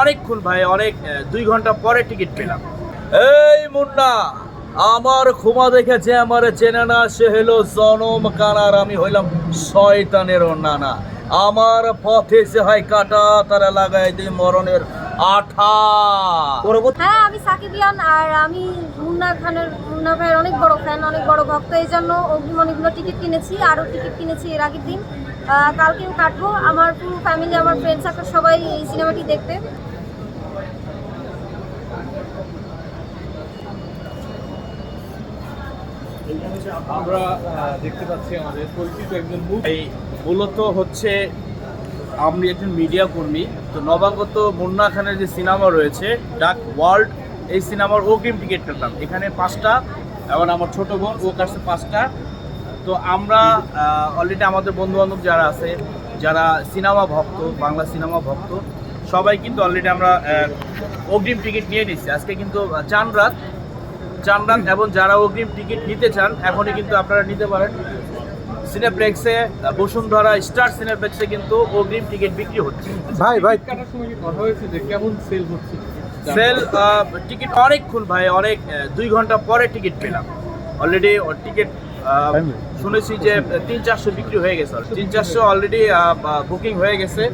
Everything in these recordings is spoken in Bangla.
অনেকক্ষণ ভাই অনেক দুই ঘণ্টা পরে টিকিট পেলাম। এই মুন্না আমার ক্ষমা দেখেছে আমার চেনে না সে হলো জনম কানার আমি হইলাম শয়তানের নানা। আমার পথে সে হয় কাটা তারা লাগাই দিই মরণের আঠা। হ্যাঁ আমি সাকিবিয়ান আর আমি মুন্না খানের মুন্না ভাইয়ের অনেক বড় ফ্যান অনেক বড় ভক্ত। এই জন্য অগ্রিম অনেকগুলো টিকিট কিনেছি আরও টিকিট কিনেছি এর আগের দিন। কালকেও কাটবো। আমার পুরো ফ্যামিলি আমার ফ্রেন্ড সার্কেল সবাই এই সিনেমাটি দেখতে আমরা দেখতে পাচ্ছি আমাদের পরিচিত একজন এই মূলত হচ্ছে আমি একজন মিডিয়া কর্মী। তো নবাগত মুন্না খানের যে সিনেমা রয়েছে, ডাক ওয়ার্ল্ড, এই সিনেমার অগ্রিম টিকিট পেতাম এখানে পাঁচটা, এবং আমার ছোট বোন, ও কাছে পাঁচটা। তো আমরা অলরেডি আমাদের বন্ধু বান্ধব যারা আছে, যারা সিনেমা ভক্ত, বাংলা সিনেমা ভক্ত, সবাই কিন্তু অলরেডি আমরা অগ্রিম টিকিট নিয়ে নিচ্ছি আজকে কিন্তু চান রাত চান রাত এবং যারা অগ্রিম টিকিট নিতে চান এখনই কিন্তু আপনারা নিতে পারেন। সিনেপ্লেক্সে বসুন্ধরা স্টার সিনেপ্লেক্সে কিন্তু অগ্রিম টিকিট বিক্রি হচ্ছে। ভাই ভাই। কাটার সময় কি কথা হয়েছে যে কেমন সেল হচ্ছে? সেল টিকিট অনেকক্ষণ ভাই অনেক দুই ঘণ্টা পরে টিকিট পেলাম। অলরেডি টিকিট শুনেছি যে তিন চারশো বিক্রি হয়ে গেছে তিন চারশো অলরেডি বুকিং হয়ে গেছে।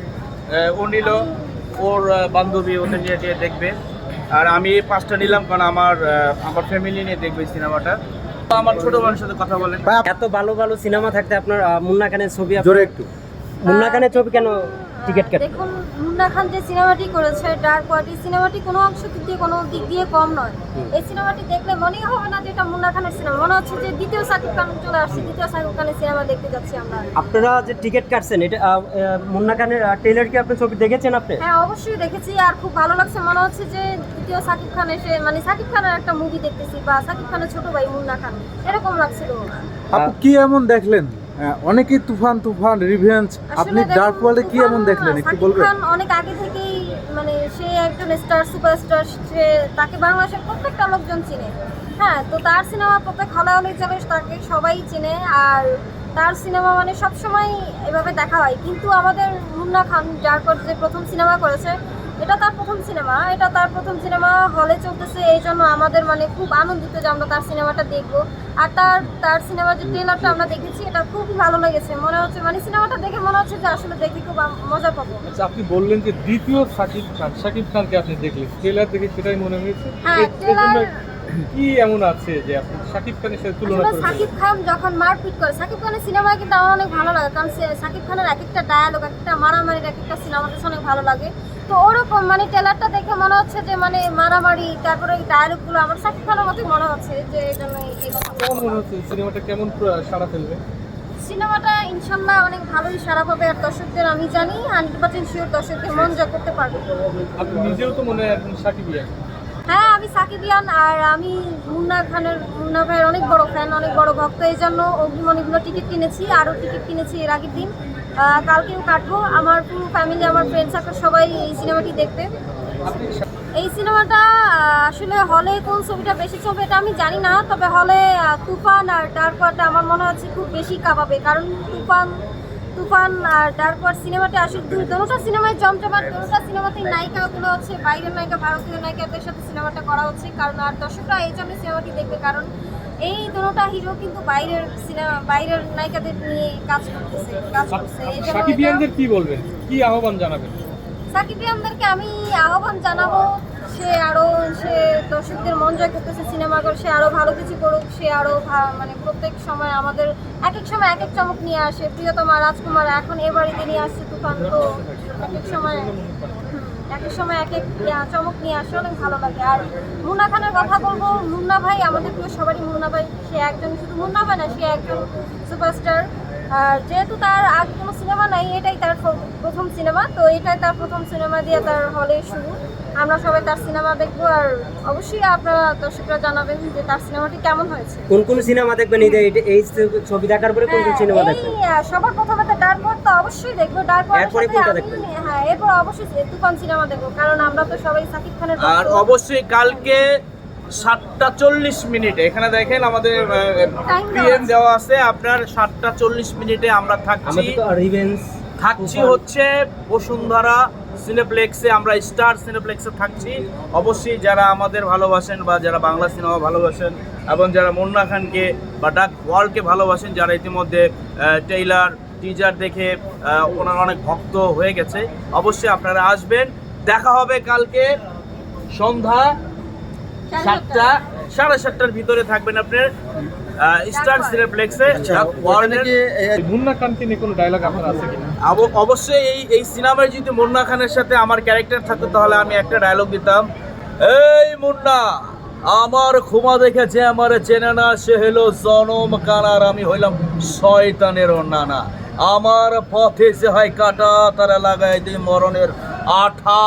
ও নিল ওর বান্ধবী ওদের নিয়ে নিয়ে দেখবে। আর আমি এই পাঁচটা নিলাম কারণ আমার আমার ফ্যামিলি নিয়ে দেখবে সিনেমাটা। তো আমার ছোট মানুষের সাথে কথা বলেন। এত ভালো ভালো সিনেমা থাকতে আপনার মুন্না খানের ছবি জোরে একটু। মুন্না খানের ছবি কেন টিকিট কাট। দেখুন মুন্না খান যে সিনেমাটি করেছে ডার্ক এই সিনেমাটি কোনো অংশ দিক দিয়ে কোনো দিক দিয়ে কম নয়। এই সিনেমাটি দেখলে মনেই হবে না যে এটা মুন্না খানের সিনেমা। মনে হচ্ছে যে দ্বিতীয় সাকিব খান চলে আসছে দ্বিতীয় সাকিব খানের সিনেমা দেখতে যাচ্ছি আমরা। আপনারা যে টিকিট কাটছেন এটা মুন্না খানের ট্রেলার কি আপনি ছবি দেখেছেন আপনি? হ্যাঁ অবশ্যই দেখেছি আর খুব ভালো লাগছে। মনে হচ্ছে যে দ্বিতীয় সাকিব খান এসে মানে সাকিব খানের একটা মুভি দেখতেছি বা সাকিব খানের ছোট ভাই মুন্না খান এরকম লাগছিল। আপু কি এমন দেখলেন? অনেকেই তুফান তুফান রিভেঞ্জ আপনি ডার্ক ওয়ার্ল্ডে কি এমন দেখলেন? একটু বলবেন। অনেক আগে থেকেই মানে সে একজন স্টার সুপারস্টার সে তাকে বাংলাদেশের প্রত্যেকটা লোকজন চিনে। হ্যাঁ তো তার সিনেমা প্রত্যেক হলে চলে তাকে সবাই চিনে আর তার সিনেমা মানে সবসময় এভাবে দেখা হয়। কিন্তু আমাদের মুন্না খান যার পর যে প্রথম সিনেমা করেছে এটা তার প্রথম সিনেমা এটা তার প্রথম সিনেমা হলে চলতেছে এই জন্য আমাদের মানে খুব আনন্দিত যে আমরা তার সিনেমাটা দেখব। আর তার তার সিনেমা যে ট্রেলারটা আমরা দেখেছি এটা খুবই ভালো লেগেছে। মনে হচ্ছে মানে সিনেমাটা দেখে মনে হচ্ছে যে আসলে দেখে খুব মজা পাবো। আচ্ছা আপনি বললেন যে দ্বিতীয় সাকিব খান সাকিব খানকে আপনি দেখলেন। ট্রেলার দেখে সেটাই মনে হয়েছে। হ্যাঁ, trailer- কি এমন আছে যে আপনি সাকিব খানের সাথে তুলনা করেছেন? সাকিব খান যখন মারপিট করে সাকিব খানের সিনেমা কিন্তু আমার অনেক ভালো লাগে কারণ সাকিব খানের এক একটা ডায়ালগ এক একটা মারামারির এক একটা সিনেমা কাছে অনেক ভালো লাগে। তো ওরকম মানে ট্রেলারটা দেখে মনে হচ্ছে যে মানে মারামারি তারপরে এই ডায়ালগগুলো আমার সাকিব খানের মতোই মনে হচ্ছে যে কথা কেমন মনে হচ্ছে সিনেমাটা কেমন সাড়া ফেলবে? সিনেমাটা ইনশাল্লাহ অনেক ভালোই সারা পাবে আর দর্শকদের আমি জানি হান্ড্রেড পার্সেন্ট শিওর দর্শকদের মন জয় করতে পারবে। আপনি নিজেও তো মনে হয় একজন সাকিবিয়ান হ্যাঁ আমি সাকিবিয়ান আর আমি মুন্না খানের, মুন্না ভাইয়ের অনেক বড় ফ্যান অনেক বড় ভক্ত। এই জন্য অগ্রিম অনেকগুলো টিকিট কিনেছি, আরও টিকিট কিনেছি এর আগের দিন। কালকেও কাটবো। আমার পুরো ফ্যামিলি আমার ফ্রেন্ড সার্কেল সবাই এই সিনেমাটি দেখবে এই সিনেমাটা আসলে হলে কোন ছবিটা বেশি চলবে এটা আমি জানি না, তবে হলে তুফান আর ডার্ক আমার মনে হচ্ছে খুব বেশি কাঁপাবে। কারণ তুফান তুফান আর ওয়ার সিনেমাটা আসলে দুটো সিনেমায় জমজমাট দুটো সিনেমাতেই নায়িকাগুলো হচ্ছে বাইরের নায়িকা ভারতীয় নায়িকাদের সাথে সিনেমাটা করা হচ্ছে। কারণ আর দর্শকরা এই জন্য সিনেমাটি দেখবে কারণ এই দুটোটা হিরো কিন্তু বাইরের সিনেমা বাইরের নায়িকাদের নিয়ে কাজ করতেছে কাজ করছে সাকিবিয়ানদের কি বলবেন? কি আহ্বান জানাবেন? সাকিবিয়ানদেরকে আমি আহ্বান জানাব সে আরও সে দর্শকদের মন জয় করতেছে সিনেমা করে সে আরও ভালো কিছু করুক সে আরও ভা- মানে প্রত্যেক সময় আমাদের এক এক সময় এক এক চমক নিয়ে আসে। প্রিয়তমা, রাজকুমার এখন এবারে নিয়ে আসছে, তুফান তো এক এক সময় এক এক সময় এক এক চমক নিয়ে আসে, অনেক ভালো লাগে। আর মুন্না খানের কথা বলব, মুন্না ভাই, আমাদের প্রিয় সবারই মুন্না ভাই, সে একজন শুধু মুন্না ভাই না, সে একজন সুপারস্টার যেহেতু তার আগে কোনো সিনেমা নাই এটাই তার প্রথম সিনেমা তো এটাই তার প্রথম সিনেমা দিয়ে তার হলে শুরু। আমরা সবাই তার সিনেমা দেখব আর অবশ্যই আপনারা দর্শকরা জানাবেন যে তার সিনেমাটি কেমন হয়েছে। কোন কোন সিনেমা দেখবেন? এই এই- এই ছবি দেখার পরে কোন কোন হ্যাঁ, সিনেমা দেখবেন? সবার প্রথমে তো ডার্ক তো অবশ্যই দেখব। ডার্ক এরপরে কোনটা দেখবেন? হ্যাঁ এরপর অবশ্যই তুফান সিনেমা দেখব কারণ আমরা তো সবাই সাকিব খানের আর অবশ্যই কালকে সাতটা চল্লিশ মিনিটে। এখানে দেখেন আমাদের দেওয়া পিএম আছে। দেওয়া আছে আপনার সাতটা চল্লিশ মিনিটে আমরা থাকছি। থাকছি হচ্ছে বসুন্ধরা সিনেপ্লেক্সে আমরা স্টার সিনেপ্লেক্সে থাকছি। অবশ্যই যারা আমাদের ভালোবাসেন বা যারা বাংলা সিনেমা ভালোবাসেন এবং যারা মুন্না খানকে বা ডাক ওয়ার্ল্ডকে ভালোবাসেন যারা ইতিমধ্যে টেইলার টিজার দেখে ওনার অনেক ভক্ত হয়ে গেছে অবশ্যই আপনারা আসবেন। দেখা হবে কালকে সন্ধ্যা সাতটা সাড়ে সাতটার ভিতরে থাকবেন আপনার স্টার সিনেপ্লেক্সে ওয়ার্ল্ডের মুন্না নিয়ে কোনো ডায়লগ আপনার আছে কিনা? অবশ্যই এই এই সিনেমায় যদি মুন্না খানের সাথে আমার ক্যারেক্টার থাকতো তাহলে আমি একটা ডায়লগ দিতাম। এই মুন্না আমার ক্ষমা দেখেছে আমার চেনে না সে হলো জনম কানার আমি হইলাম শয়তানের নানা। আমার পথে সে হয় কাটা তারা লাগাই দিই মরণের আঠা।